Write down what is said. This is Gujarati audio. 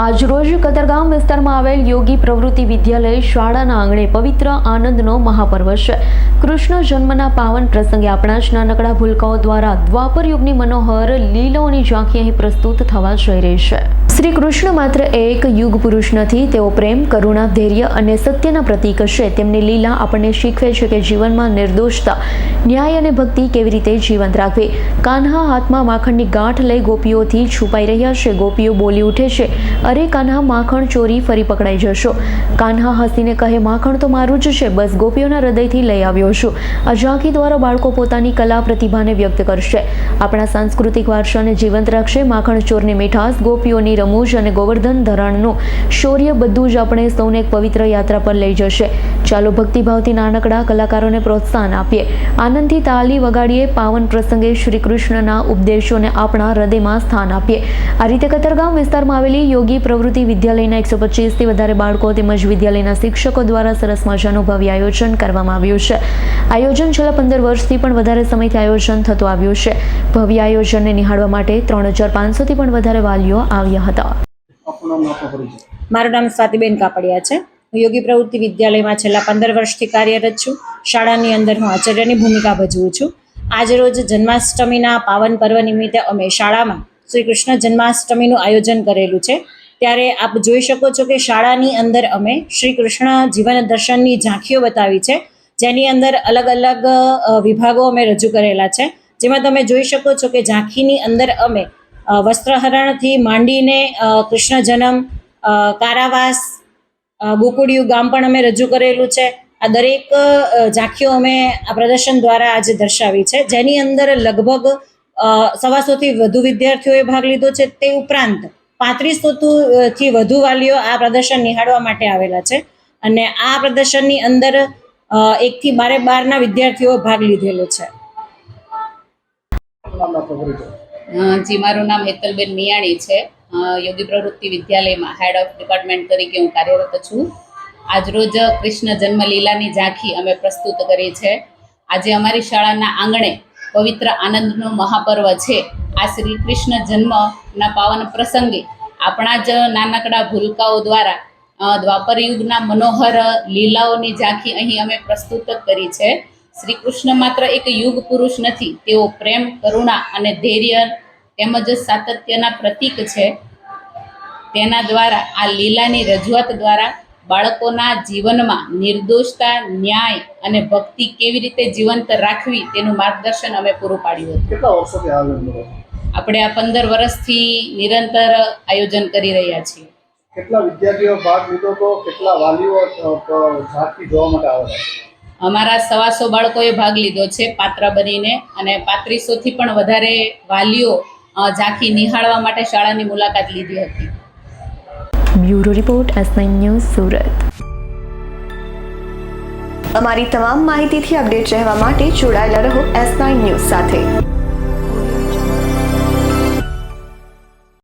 આજરોજ કતરગામ વિસ્તારમાં આવેલ યોગી પ્રવૃત્તિ વિદ્યાલય શાળાના આંગણે પવિત્ર આનંદનો મહાપર્વ છે. કૃષ્ણ જન્મના પાવન પ્રસંગે આપણા જ નાનકડા ભૂલકાઓ દ્વારા દ્વાપર યુગની મનોહર લીલાઓની ઝાંખી અહીં પ્રસ્તુત થવા જઈ રહી છે. શ્રી કૃષ્ણ માત્ર એક યુગ પુરુષ નથી, તેઓ પ્રેમ, કરુણા, ધૈર્ય અને સત્યના પ્રતીક છે તેમની લીલા આપણને શીખવે છે કે જીવનમાં નિર્દોષતા, ન્યાય અને ભક્તિ કેવી રીતે જીવંત રાખવી. કાન્હા હાથમાં માખણની ગાંઠ લઈ ગોપીઓથી છુપાઈ રહ્યા છે. ગોપીઓ બોલી ઉઠે છે, અરે કાન્હા, માખણ ચોરી ફરી પકડાઈ જશો. કાન્હા હસીને કહે, માખણ તો મારું જ છે, બસ ગોપીઓના હૃદયથી લઈ આવ્યો છું. આ ઝાંખી દ્વારા બાળકો પોતાની કલા પ્રતિભાને વ્યક્ત કરશે. આપણા સાંસ્કૃતિક વારસાને જીવંત રાખશે. માખણ ચોરની મીઠાસ ગોપીઓની રમૂજ અને ગોવર્ધન ધરાણનું શૌર્ય બધું જ આપણે સૌને એક પવિત્ર યાત્રા પર લઈ જશે. ચાલો ભક્તિભાવથી નાનકડા કલાકારોને પ્રોત્સાહન આપીએ. આનંદથી તાલી વગાડીએ પાવન પ્રસંગે શ્રી કૃષ્ણના ઉપદેશોને આપણા હૃદયમાં સ્થાન આપીએ. આ રીતે કતરગામ વિસ્તારમાં આવેલી યોગી પ્રવૃત્તિ વિદ્યાલયના એકસો પચીસથી વધારે બાળકો તેમજ વિદ્યાલયના શિક્ષકો દ્વારા સરસ મજાનું ભવ્ય આયોજન કરવામાં આવ્યું છે. આયોજન છેલ્લા પંદર વર્ષથી પણ વધારે સમયથી આયોજન થતું આવ્યું છે. ભવ્ય આયોજનને નિહાળવા માટે ત્રણ હજાર પાંચસોથી પણ વધારે વાલીઓ આવ્યા હતા. મારું નામ સ્વાતિબેન કાપડિયા છે. હું યોગી પ્રવૃત્તિ વિદ્યાલયમાં છેલ્લા પંદર વર્ષથી કાર્યરત છું. શાળાની અંદર હું આચાર્યની ભૂમિકા ભજવું છું. આજરોજ જન્માષ્ટમીના પાવન પર્વ નિમિત્તે અમે શાળામાં શ્રી કૃષ્ણ જન્માષ્ટમીનું આયોજન કરેલું છે. ત્યારે આપ જોઈ શકો છો કે શાળાની અંદર અમે શ્રી કૃષ્ણ જીવન દર્શનની ઝાંખીઓ બતાવી છે. જેની અંદર અલગ અલગ વિભાગો અમે રજૂ કરેલા છે. જેમાં તમે જોઈ શકો છો કે ઝાંખીની અંદર અમે વસ્ત્રહરણથી માંડીને કૃષ્ણ જન્મ કારાવાસ અ, ગોકુળિયું ગામ પણ અમે રજૂ કરેલું છે. આ દરેક ઝાંખીઓ અમે આ પ્રદર્શન દ્વારા આજે દર્શાવી છે. જેની અંદર લગભગ સવાસોથી વધુ વિદ્યાર્થીઓએ ભાગ લીધો છે. તે ઉપરાંત પાંત્રીસો થી વધુ વાલીઓ આ પ્રદર્શન નિહાળવા માટે આવેલા છે. અને આ પ્રદર્શનની અંદર એકથી બારે બારના વિદ્યાર્થીઓ ભાગ લીધેલો છે. જી, મારું નામ હેતલબેન મિયાણી છે. યોગી પ્રવૃત્તિ વિદ્યાલયમાં હેડ ઓફ ડિપાર્ટમેન્ટ તરીકે હું કાર્યરત છું. આજરોજ કૃષ્ણ જન્મલીલાની ઝાંખી અમે પ્રસ્તુત કરી છે. આજે અમારી શાળાના આંગણે પવિત્ર આનંદનો મહાપર્વ છે. આ શ્રી કૃષ્ણ જન્મના પાવન પ્રસંગે આપણા જ નાનકડા ભૂલકાઓ દ્વારા દ્વાપર યુગના મનોહર લીલાઓની ઝાંખી અહીં અમે પ્રસ્તુત કરી છે. શ્રી કૃષ્ણ માત્ર એક યુગ પુરુષ નથી તેઓ પ્રેમ કરુણા અને ધૈર્ય તેમજ સાતત્યના પ્રતીક છે. તેના દ્વારા આ લીલાની રજૂઆત દ્વારા બાળકોના જીવનમાં નિર્દોષતા ન્યાય અને ભક્તિ કેવી રીતે જીવંત રાખવી તેનું માર્ગદર્શન અમે પૂરું પાડ્યું હતું. આપણે આ પંદર વર્ષથી નિરંતર આયોજન કરી રહ્યા છીએ. કેટલા વિદ્યાર્થીઓ ભાગ લીધો તો કેટલા વાલીઓ જોવા માટે આવેલા અમારા સવાસો બાળકોએ ભાગ લીધો છે પાત્ર બનીને અને પાંત્રીસોથી પણ વધારે વાલીઓ ઝાંખી નિહાળવા માટે શાળાની મુલાકાત લીધી હતી. Bureau report S news Surat. અમારી તમામ માહિતીથી અપડેટ રહેવા માટે જોડાયેલા રહો એસ ન્યૂઝ સાથે.